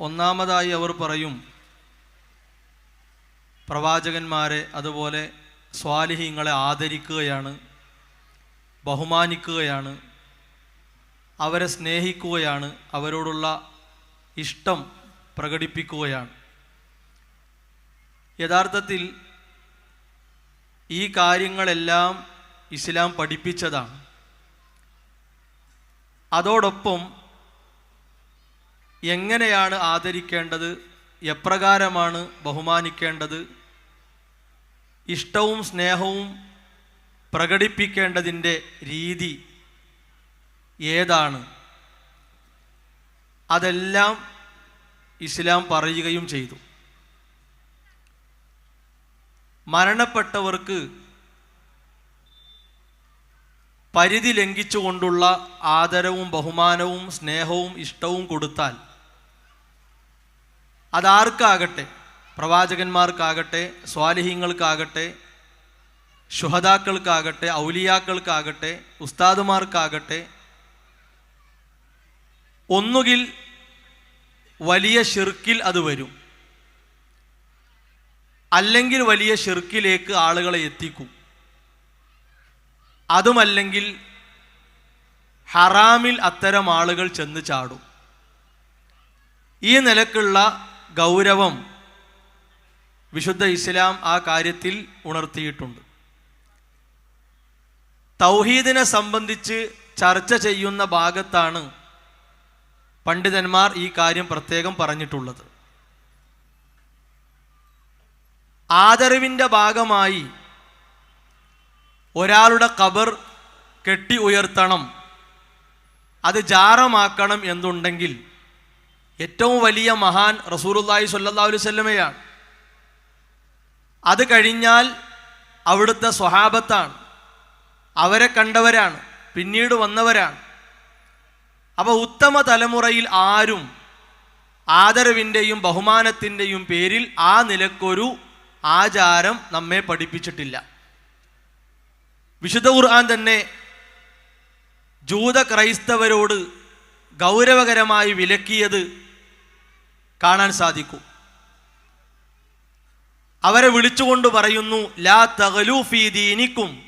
ഒന്നാമതായി അവർ പറയും പ്രവാചകന്മാരെ അതുപോലെ സ്വാലിഹീങ്ങളെ ആദരിക്കുകയാണ് ബഹുമാനിക്കുകയാണ് അവരെ സ്നേഹിക്കുകയാണ് അവരോടുള്ള ഇഷ്ടം പ്രകടിപ്പിക്കുകയാണ്. യഥാർത്ഥത്തിൽ ഈ കാര്യങ്ങളെല്ലാം ഇസ്ലാം പഠിപ്പിച്ചതാണ്. അതോടൊപ്പം എങ്ങനെയാണ് ആദരിക്കേണ്ടത്? എപ്രകാരമാണ് ബഹുമാനിക്കേണ്ടത്? ഇഷ്ടവും സ്നേഹവും പ്രകടിപ്പിക്കേണ്ടതിന്റെ രീതി ഏതാണ്? അതെല്ലാം ഇസ്ലാം പറയുകയും ചെയ്തു. മരണപ്പെട്ടവർക്ക് പരിധി ലംഘിച്ചുകൊണ്ടുള്ള ആദരവും ബഹുമാനവും സ്നേഹവും ഇഷ്ടവും കൊടുത്താൽ അതാർക്കാകട്ടെ? പ്രവാചകന്മാർക്കാകട്ടെ സ്വാലിഹ്യങ്ങൾക്കാകട്ടെ ശുഹതാക്കൾക്കാകട്ടെ ഔലിയാക്കൾക്കാകട്ടെ ഉസ്താദുമാർക്കാകട്ടെ ഒന്നുകിൽ വലിയ ഷിർക്കിൽ അത് വരും. അല്ലെങ്കിൽ വലിയ ഷിർക്കിലേക്ക് ആളുകളെ എത്തിക്കും. അതുമല്ലെങ്കിൽ ഹറാമിൽ അത്തരം ആളുകൾ ചെന്ന് ചാടും. ഈ നിലക്കുള്ള ഗൗരവം വിശുദ്ധ ഇസ്ലാം ആ കാര്യത്തിൽ ഉണർത്തിയിട്ടുണ്ട്. തൗഹീദിനെ സംബന്ധിച്ച് ചർച്ച ചെയ്യുന്ന ഭാഗത്താണ് പണ്ഡിതന്മാർ ഈ കാര്യം പ്രത്യേകം പറഞ്ഞിട്ടുള്ളത്. ആദരവിന്റെ ഭാഗമായി ഒരാളുടെ കബർ കെട്ടി ഉയർത്തണം അത് ജാറമാക്കണം എന്നുണ്ടെങ്കിൽ ഏറ്റവും വലിയ മഹാൻ റസൂലുല്ലാഹി സ്വല്ലല്ലാഹു അലൈഹി വസല്ലമയാണ്. അത് കഴിഞ്ഞാൽ അവിടുത്തെ സ്വഹാബത്താണ്. അവരെ കണ്ടവരാണ്. പിന്നീട് വന്നവരാണ്. അപ്പോൾ ഉത്തമ തലമുറയിൽ ആരും ആദരവിന്റെയും ബഹുമാനത്തിന്റെയും പേരിൽ ആ നിലക്കൊരു ആചാരം നമ്മെ പഠിപ്പിച്ചിട്ടില്ല. വിശുദ്ധ ഖുർആൻ തന്നെ ജൂത ക്രൈസ്തവരോട് ഗൗരവകരമായി വിലക്കിയത് കാണാൻ സാധിക്കൂ. അവരെ വിളിച്ചുകൊണ്ട് പറയുന്നു ലാ തകലൂഫി ദീനിക്കും.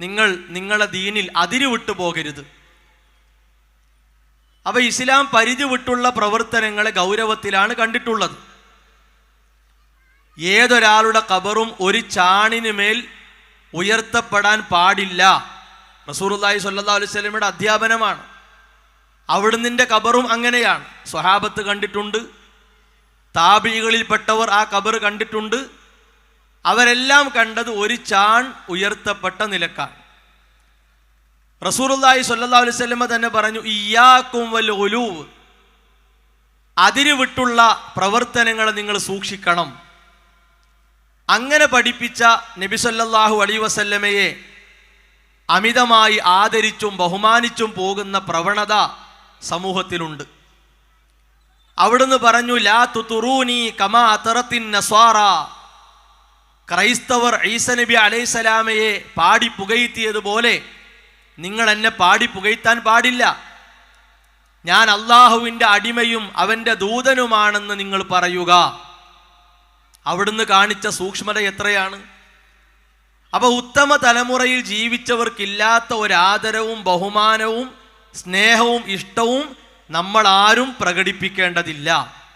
നിങ്ങൾ നിങ്ങളെ ദീനിൽ അതിര് വിട്ടു പോകരുത്. അവ ഇസ്ലാം പരിധി വിട്ടുള്ള പ്രവർത്തനങ്ങളെ ഗൗരവത്തിലാണ് കണ്ടിട്ടുള്ളത്. ഏതൊരാളുടെ കബറും ഒരു ചാണിന് മേൽ ഉയർത്തപ്പെടാൻ പാടില്ല. റസൂറുല്ലാഹി സ്വല്ലല്ലാഹു അലൈഹി സ്വലമിയുടെ അധ്യാപനമാണ്. അവിടുന്നിന്റെ കബറും അങ്ങനെയാണ്. സ്വഹാബത്ത് കണ്ടിട്ടുണ്ട് താപികളിൽപ്പെട്ടവർ ആ കബർ കണ്ടിട്ടുണ്ട്. അവരെല്ലാം കണ്ടത് ഒരു ചാൺ ഉയർത്തപ്പെട്ട നിലക്കാണ്. റസൂറുല്ലായി സല്ലാ അലൈഹി വസല്ലമ തന്നെ പറഞ്ഞു ഇയാക്കും വൽ ഉലൂവ് അതിര് വിട്ടുള്ള പ്രവർത്തനങ്ങളെ നിങ്ങൾ സൂക്ഷിക്കണം. അങ്ങനെ പഠിപ്പിച്ച നബി സല്ലല്ലാഹു അലൈഹി വസല്ലമയെ അമിതമായി ആദരിച്ചും ബഹുമാനിച്ചും പോകുന്ന പ്രവണത സമൂഹത്തിലുണ്ട്. അവിടുന്ന് പറഞ്ഞു ലാ തുറൂനി കമാ അത്തറത്തിൻ നസ്വാറ. ക്രൈസ്തവർ ഈസ നബി അലൈസലാമയെ പാടി പുകഴ്ത്തിയതുപോലെ നിങ്ങൾ എന്നെ പാടി പുകഴ്ത്താൻ പാടില്ല. ഞാൻ അള്ളാഹുവിന്റെ അടിമയും അവന്റെ ദൂതനുമാണെന്ന് നിങ്ങൾ പറയുക. അവിടുന്ന് കാണിച്ച സൂക്ഷ്മത എത്രയാണ്? അപ്പോൾ ഉത്തമ തലമുറയിൽ ജീവിച്ചവർക്കില്ലാത്ത ഒരാദരവും ബഹുമാനവും സ്നേഹവും ഇഷ്ടവും നമ്മൾ ആരും പ്രകടിപ്പിക്കേണ്ടതില്ല.